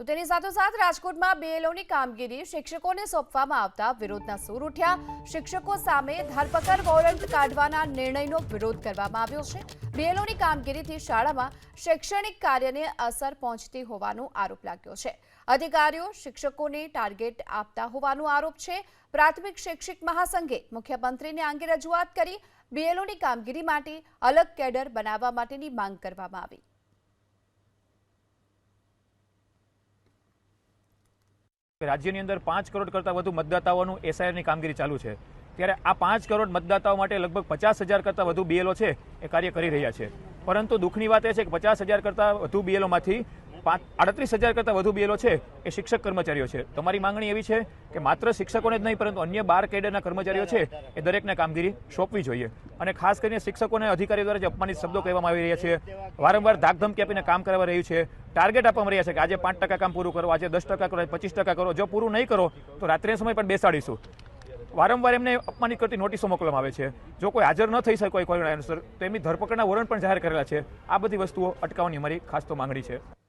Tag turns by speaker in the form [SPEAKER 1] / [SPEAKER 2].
[SPEAKER 1] તો તેની સાથોસાથ રાજકોટમાં બીએલઓની કામગીરી શિક્ષકોને સોંપવામાં આવતા વિરોધના સૂર ઉઠ્યા. શિક્ષકો સામે ધરપકડ વોરંટ કાઢવાના નિર્ણયનો વિરોધ કરવામાં આવ્યો છે. બીએલઓની કામગીરીથી શાળામાં શૈક્ષણિક કાર્યને અસર પહોંચતી હોવાનો આરોપ લાગ્યો છે. અધિકારીઓ શિક્ષકોને ટાર્ગેટ આપતા હોવાનો આરોપ છે. પ્રાથમિક શૈક્ષિક મહાસંઘે મુખ્યમંત્રીને અંગે રજૂઆત કરી બીએલઓની કામગીરી માટે અલગ કેડર બનાવવા માટેની માંગ કરવામાં આવી.
[SPEAKER 2] રાજ્યની અંદર પાંચ કરોડ કરતાં વધુ મતદાતાઓનું એસઆઈઆરની કામગીરી ચાલુ છે. ત્યારે આ પાંચ કરોડ મતદાતાઓ માટે લગભગ પચાસ હજાર કરતાં વધુ બીએલઓ છે એ કાર્ય કરી રહ્યા છે. પરંતુ દુઃખની વાત એ છે કે પચાસ હજાર કરતાં વધુ બીએલઓમાંથી પાંચ આડત્રીસ હજાર કરતાં વધુ બીએલઓ છે એ શિક્ષક કર્મચારીઓ છે. તમારી માંગણી એવી છે કે માત્ર શિક્ષકોને જ નહીં, પરંતુ અન્ય બાર કેડરના કર્મચારીઓ છે એ દરેકને કામગીરી સોંપવી જોઈએ. અને ખાસ કરીને શિક્ષકોને અધિકારીઓ દ્વારા જે અપમાનિત શબ્દો કહેવામાં આવી રહ્યા છે. વારંવાર ધાકધમકી આપીને કામ કરવા રહ્યું છે. ટાર્ગેટ આપવામાં રહ્યા છે કે આજે પાંચ ટકા કામ પૂરું કરો, આજે દસ ટકા કરો પચીસ ટકા કરો. જો પૂરું નહીં કરો, તો રાત્રે સમય પણ બેસાડીશું. વારંવાર એમને અપમાનિત કરતી નોટિસો મોકલવામાં આવે છે. જો કોઈ હાજર ન થઈ શકે કોઈ કોઈ કારણસર તો એમની ધરપકડના વોરંટ પણ જાહેર કરેલા છે. આ બધી વસ્તુઓ અટકાવવાની અમારી ખાસ તો માંગણી છે.